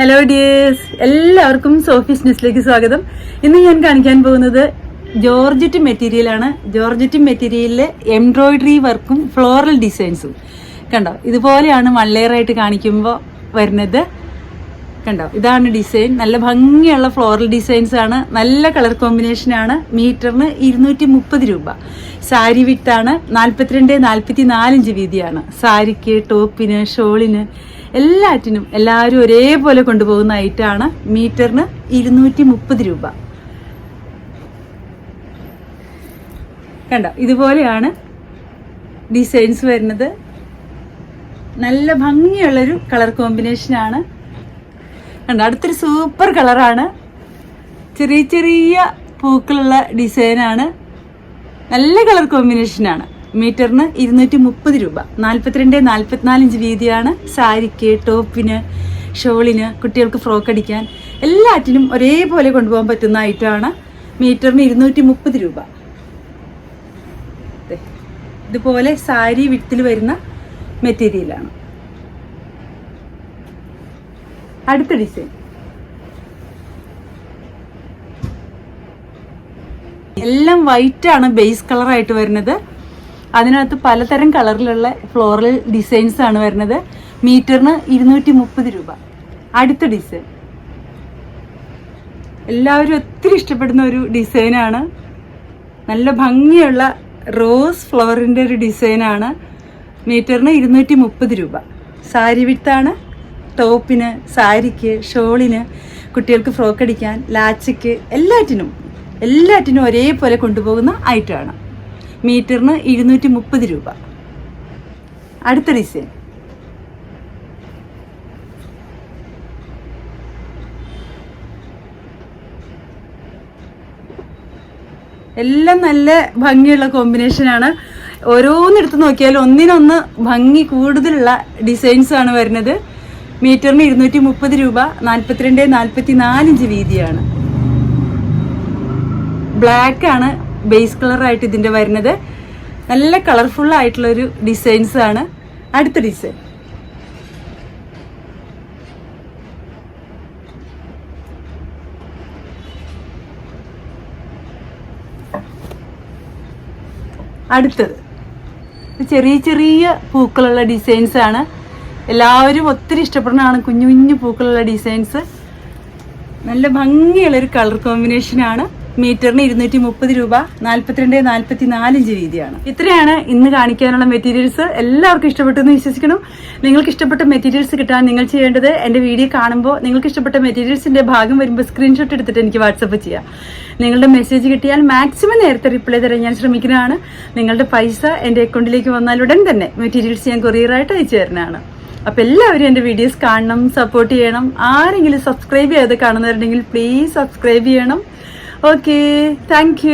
Hello dears എല്ലാവർക്കും Sophie's ന്യൂസിലേക്ക് സ്വാഗതം. ഇന്ന് ഞാൻ കാണിക്കാൻ പോകുന്നത് ജോർജറ്റ് മെറ്റീരിയലാണ് ജോർജറ്റ് മെറ്റീരിയലിലെ എംബ്രോയിഡറി വർക്കും ഫ്ലോറൽ ഡിസൈൻസും കണ്ടോ? ഇതുപോലെയാണ് മൺലെയറായിട്ട് കാണിക്കുമ്പോൾ വരുന്നത്. കണ്ടോ? ഇതാണ് ഡിസൈൻ നല്ല ഭംഗിയുള്ള ഫ്ലോറൽ ഡിസൈൻസ് ആണ്. നല്ല കളർ കോമ്പിനേഷൻ ആണ്. മീറ്ററിന് ഇരുന്നൂറ്റി മുപ്പത് രൂപ. സാരി വിട്ടാണ് നാൽപ്പത്തിരണ്ട് നാൽപ്പത്തി നാലിഞ്ച് വീതിയാണ്. സാരിക്ക് ടോപ്പിന് ഷോളിന് എല്ലാറ്റിനും എല്ലാവരും ഒരേപോലെ കൊണ്ടുപോകുന്ന ഐറ്റമാണ് മീറ്ററിന് ഇരുന്നൂറ്റി മുപ്പത് രൂപ. കണ്ടോ? ഇതുപോലെയാണ് ഡിസൈൻസ് വരുന്നത്. നല്ല ഭംഗിയുള്ളൊരു കളർ കോമ്പിനേഷനാണ് കണ്ടോ? അടുത്തൊരു സൂപ്പർ കളറാണ് ചെറിയ ചെറിയ പൂക്കളുള്ള ഡിസൈനാണ് നല്ല കളർ കോമ്പിനേഷനാണ് മീറ്ററിന് ഇരുന്നൂറ്റി മുപ്പത് രൂപ. നാൽപ്പത്തിരണ്ട് നാൽപ്പത്തിനാല് ഇഞ്ച് വീതിയാണ് സാരിക്ക് ടോപ്പിന് ഷോളിന് കുട്ടികൾക്ക് ഫ്രോക്ക് അടിക്കാൻ എല്ലാറ്റിനും ഒരേപോലെ കൊണ്ടുപോകാൻ പറ്റുന്ന ഐറ്റമാണ് മീറ്ററിന് ഇരുന്നൂറ്റി മുപ്പത് രൂപ ഇതുപോലെ സാരി വിത്തിൽ വരുന്ന മെറ്റീരിയലാണ്. അടുത്ത ഡിസൈൻ. എല്ലാം വൈറ്റ് ആണ് ബേസ് കളറായിട്ട് വരുന്നത്. അതിനകത്ത് പലതരം കളറിലുള്ള ഫ്ലോറൽ ഡിസൈൻസ് ആണ് വരുന്നത്. മീറ്ററിന് ഇരുന്നൂറ്റി മുപ്പത് രൂപ. അടുത്ത ഡിസൈൻ. എല്ലാവരും ഒത്തിരി ഇഷ്ടപ്പെടുന്ന ഒരു ഡിസൈനാണ് നല്ല ഭംഗിയുള്ള റോസ് ഫ്ലവറിന്റെ ഒരു ഡിസൈനാണ് മീറ്ററിന് ഇരുന്നൂറ്റി മുപ്പത് രൂപ. സാരി വിത്താണ് ടോപ്പിന് സാരിക്ക് ഷോളിന് കുട്ടികൾക്ക് ഫ്രോക്ക് അടിക്കാൻ ലാച്ചയ്ക്ക് എല്ലാറ്റിനും എല്ലാറ്റിനും ഒരേപോലെ കൊണ്ടുപോകുന്ന ഐറ്റമാണ് മീറ്ററിന് ഇരുന്നൂറ്റി മുപ്പത് രൂപ. അടുത്ത ഡിസൈൻ. എല്ലാം നല്ല ഭംഗിയുള്ള കോമ്പിനേഷനാണ് ഓരോന്നെടുത്ത് നോക്കിയാലും ഒന്നിനൊന്ന് ഭംഗി കൂടുതലുള്ള ഡിസൈൻസ് ആണ് വരുന്നത്. മീറ്ററിന് ഇരുന്നൂറ്റി മുപ്പത് രൂപ നാൽപ്പത്തിരണ്ട് നാൽപ്പത്തി നാലിഞ്ച് വീതിയാണ്. ബ്ലാക്ക് ആണ് ബേസ് കളർ ആയിട്ട് ഇതിന്റെ വരുന്നത്. നല്ല കളർഫുൾ ആയിട്ടുള്ള ഒരു ഡിസൈൻസ് ആണ് അടുത്ത ഡിസൈൻ അടുത്തത്. ചെറിയ ചെറിയ പൂക്കളുള്ള ഡിസൈൻസ് ആണ്. എല്ലാവരും ഒത്തിരി ഇഷ്ടപ്പെടുന്നതാണ് കുഞ്ഞു കുഞ്ഞു പൂക്കളുള്ള ഡിസൈൻസ് നല്ല ഭംഗിയുള്ള ഒരു കളർ കോമ്പിനേഷൻ ആണ്. മീറ്ററിന് ഇരുന്നൂറ്റി മുപ്പത് രൂപ നാൽപ്പത്തിരണ്ട് നാൽപ്പത്തി നാലിഞ്ച് വീതിയാണ്. ഇത്രയാണ് ഇന്ന് കാണിക്കാനുള്ള മെറ്റീരിയൽസ്. എല്ലാവർക്കും ഇഷ്ടപ്പെട്ടു എന്ന് വിശ്വസിക്കണം നിങ്ങൾക്ക് ഇഷ്ടപ്പെട്ട മെറ്റീരിയൽസ് കിട്ടാൻ നിങ്ങൾ ചെയ്യേണ്ടത് എന്റെ വീഡിയോ കാണുമ്പോൾ നിങ്ങൾക്ക് ഇഷ്ടപ്പെട്ട മെറ്റീരിയൽസിന്റെ ഭാഗം വരുമ്പോൾ സ്ക്രീൻഷോട്ട് എടുത്തിട്ട് എനിക്ക് വാട്സപ്പ് ചെയ്യാം. നിങ്ങളുടെ മെസ്സേജ് കിട്ടിയാൽ മാക്സിമം നേരത്തെ റിപ്ലൈ തരാൻ ഞാൻ ശ്രമിക്കുന്നതാണ്. നിങ്ങളുടെ പൈസ എന്റെ അക്കൗണ്ടിലേക്ക് വന്നാൽ ഉടൻ തന്നെ മെറ്റീരിയൽസ് ഞാൻ കൊറിയറായിട്ട് അയച്ചു തരുന്നതാണ്. അപ്പൊ എല്ലാവരും എന്റെ വീഡിയോസ് കാണണം സപ്പോർട്ട് ചെയ്യണം. ആരെങ്കിലും സബ്സ്ക്രൈബ് ചെയ്ത് കാണുന്നവരുണ്ടെങ്കിൽ പ്ലീസ് സബ്സ്ക്രൈബ് ചെയ്യണം. Okay thank